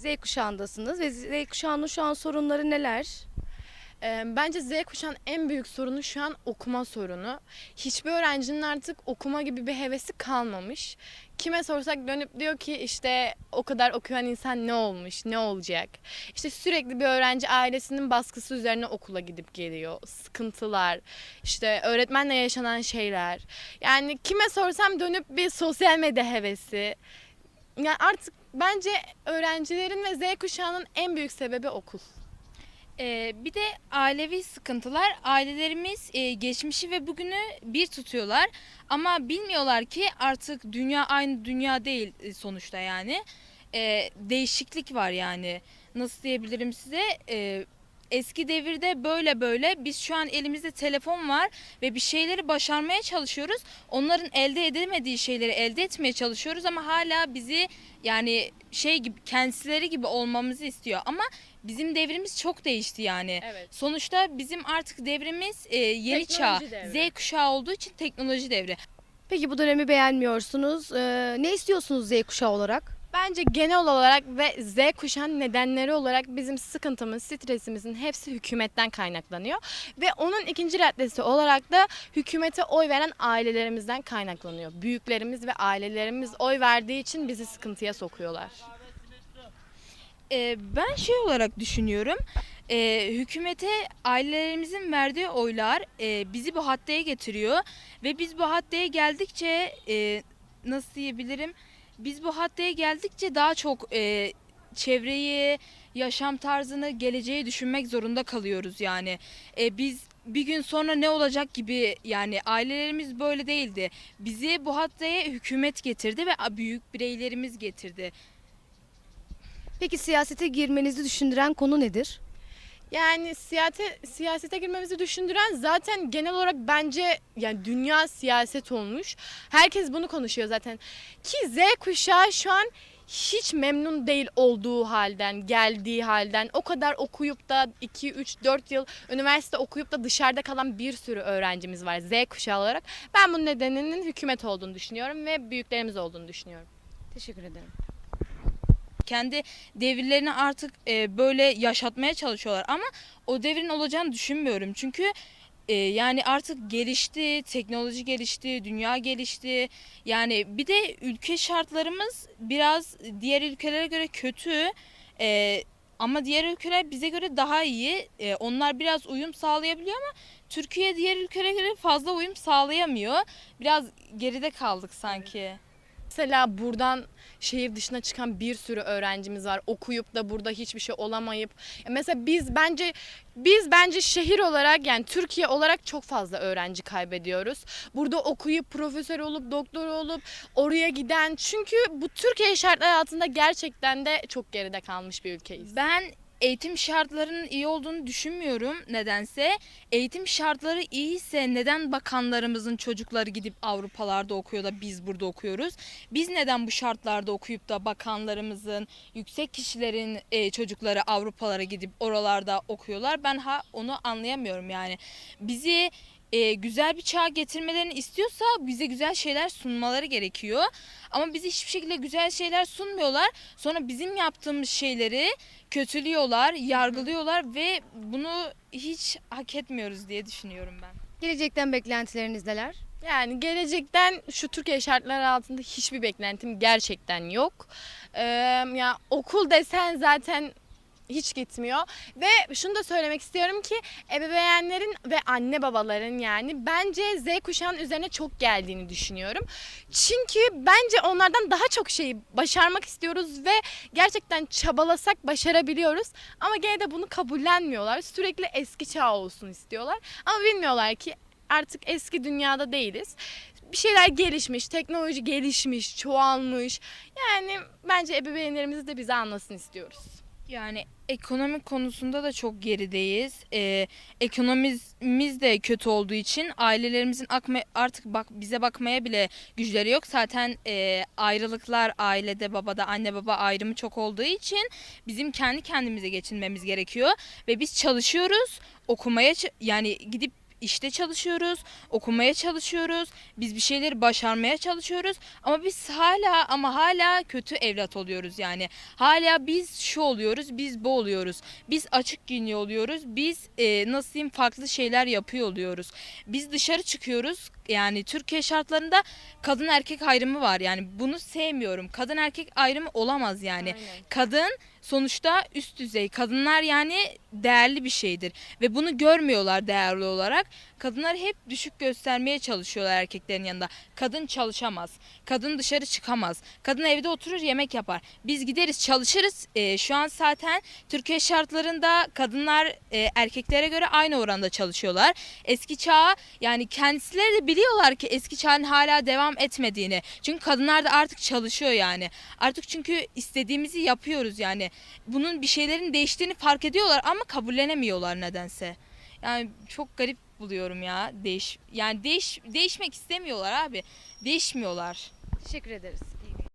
Z kuşağındasınız ve Z kuşağının şu an sorunları neler? Bence Z kuşağının en büyük sorunu şu an okuma sorunu. Hiçbir öğrencinin artık okuma gibi bir hevesi kalmamış. Kime sorsak dönüp diyor ki işte o kadar okuyan insan ne olmuş, ne olacak? İşte sürekli bir öğrenci ailesinin baskısı üzerine okula gidip geliyor. Sıkıntılar, işte öğretmenle yaşanan şeyler. Yani kime sorsam dönüp bir sosyal medya hevesi. Yani artık bence öğrencilerin ve Z kuşağının en büyük sebebi okul. Ee, bir de ailevi sıkıntılar. Ailelerimiz e, geçmişi ve bugünü bir tutuyorlar. Ama bilmiyorlar ki artık dünya aynı dünya değil e, sonuçta yani. Ee, değişiklik var yani. Nasıl diyebilirim size? Ee, eski devirde böyle böyle biz şu an elimizde telefon var ve bir şeyleri başarmaya çalışıyoruz. Onların elde edemediği şeyleri elde etmeye çalışıyoruz ama hala bizi yani şey gibi kendileri gibi olmamızı istiyor ama bizim devrimiz çok değişti yani. Evet. Sonuçta bizim artık devrimiz e, yeni çağ. Teknoloji devri. Z kuşağı olduğu için teknoloji devri. Peki bu dönemi beğenmiyorsunuz. Ee, ne istiyorsunuz Z kuşağı olarak? Bence genel olarak ve Z kuşağının nedenleri olarak bizim sıkıntımız, stresimizin hepsi hükümetten kaynaklanıyor. Ve onun ikinci raddesi olarak da hükümete oy veren ailelerimizden kaynaklanıyor. Büyüklerimiz ve ailelerimiz oy verdiği için bizi sıkıntıya sokuyorlar. E, ben şey olarak düşünüyorum. E, hükümete ailelerimizin verdiği oylar e, bizi bu haddeye getiriyor ve biz bu haddeye geldikçe e, nasıl diyebilirim? Biz bu haddeye geldikçe daha çok e, çevreyi, yaşam tarzını, geleceği düşünmek zorunda kalıyoruz yani. E, biz bir gün sonra ne olacak gibi yani ailelerimiz böyle değildi. Bizi bu haddeye hükümet getirdi ve büyük bireylerimiz getirdi. Peki siyasete girmenizi düşündüren konu nedir? Yani siyasete, siyasete girmemizi düşündüren zaten genel olarak bence yani dünya siyaset olmuş. Herkes bunu konuşuyor zaten. Ki Z kuşağı şu an hiç memnun değil olduğu halden, geldiği halden. O kadar okuyup da 2, 3, 4 yıl üniversite okuyup da dışarıda kalan bir sürü öğrencimiz var Z kuşağı olarak. Ben bunun nedeninin hükümet olduğunu düşünüyorum ve büyüklerimiz olduğunu düşünüyorum. Teşekkür ederim. Kendi devirlerini artık e, böyle yaşatmaya çalışıyorlar ama o devrin olacağını düşünmüyorum çünkü e, yani artık gelişti, teknoloji gelişti, dünya gelişti. Yani bir de ülke şartlarımız biraz diğer ülkelere göre kötü. E, ama diğer ülkeler bize göre daha iyi. E, onlar biraz uyum sağlayabiliyor ama Türkiye diğer ülkelere göre fazla uyum sağlayamıyor. Biraz geride kaldık sanki. Mesela buradan şehir dışına çıkan bir sürü öğrencimiz var. Okuyup da burada hiçbir şey olamayıp. Mesela biz bence biz bence şehir olarak yani Türkiye olarak çok fazla öğrenci kaybediyoruz. Burada okuyup profesör olup doktor olup oraya giden çünkü bu Türkiye şartları altında gerçekten de çok geride kalmış bir ülkeyiz. Ben eğitim şartlarının iyi olduğunu düşünmüyorum nedense. Eğitim şartları iyiyse neden bakanlarımızın çocukları gidip Avrupalarda okuyor da biz burada okuyoruz? Biz neden bu şartlarda okuyup da bakanlarımızın, yüksek kişilerin e, çocukları Avrupalara gidip oralarda okuyorlar? Ben ha onu anlayamıyorum yani. Bizi e, güzel bir çağ getirmelerini istiyorsa bize güzel şeyler sunmaları gerekiyor. Ama bize hiçbir şekilde güzel şeyler sunmuyorlar. Sonra bizim yaptığımız şeyleri kötülüyorlar, yargılıyorlar ve bunu hiç hak etmiyoruz diye düşünüyorum ben. Gelecekten beklentileriniz neler? Yani gelecekten şu Türkiye şartları altında hiçbir beklentim gerçekten yok. Ee, ya okul desen zaten hiç gitmiyor ve şunu da söylemek istiyorum ki ebeveynlerin ve anne babaların yani bence Z kuşağının üzerine çok geldiğini düşünüyorum. Çünkü bence onlardan daha çok şeyi başarmak istiyoruz ve gerçekten çabalasak başarabiliyoruz. Ama gene de bunu kabullenmiyorlar. Sürekli eski çağ olsun istiyorlar. Ama bilmiyorlar ki artık eski dünyada değiliz. Bir şeyler gelişmiş, teknoloji gelişmiş, çoğalmış. Yani bence ebeveynlerimiz de bizi anlasın istiyoruz. Yani ekonomik konusunda da çok gerideyiz. Ee, ekonomimiz de kötü olduğu için ailelerimizin akma, artık bak bize bakmaya bile güçleri yok. Zaten e, ayrılıklar ailede babada anne baba ayrımı çok olduğu için bizim kendi kendimize geçinmemiz gerekiyor ve biz çalışıyoruz okumaya yani gidip işte çalışıyoruz, okumaya çalışıyoruz, biz bir şeyleri başarmaya çalışıyoruz ama biz hala ama hala kötü evlat oluyoruz yani. Hala biz şu oluyoruz, biz bu oluyoruz. Biz açık giyiniyor oluyoruz, biz e, nasıl diyeyim farklı şeyler yapıyor oluyoruz. Biz dışarı çıkıyoruz yani Türkiye şartlarında kadın erkek ayrımı var yani bunu sevmiyorum. Kadın erkek ayrımı olamaz yani. Aynen. Kadın sonuçta üst düzey. Kadınlar yani değerli bir şeydir ve bunu görmüyorlar değerli olarak. Kadınları hep düşük göstermeye çalışıyorlar erkeklerin yanında. Kadın çalışamaz. Kadın dışarı çıkamaz. Kadın evde oturur yemek yapar. Biz gideriz çalışırız. Ee, şu an zaten Türkiye şartlarında kadınlar e, erkeklere göre aynı oranda çalışıyorlar. Eski çağa yani kendisileri de biliyorlar ki eski çağın hala devam etmediğini. Çünkü kadınlar da artık çalışıyor yani. Artık çünkü istediğimizi yapıyoruz yani. Bunun bir şeylerin değiştiğini fark ediyorlar ama kabullenemiyorlar nedense. Yani çok garip buluyorum ya. Değiş yani değiş değişmek istemiyorlar abi. Değişmiyorlar. Teşekkür ederiz.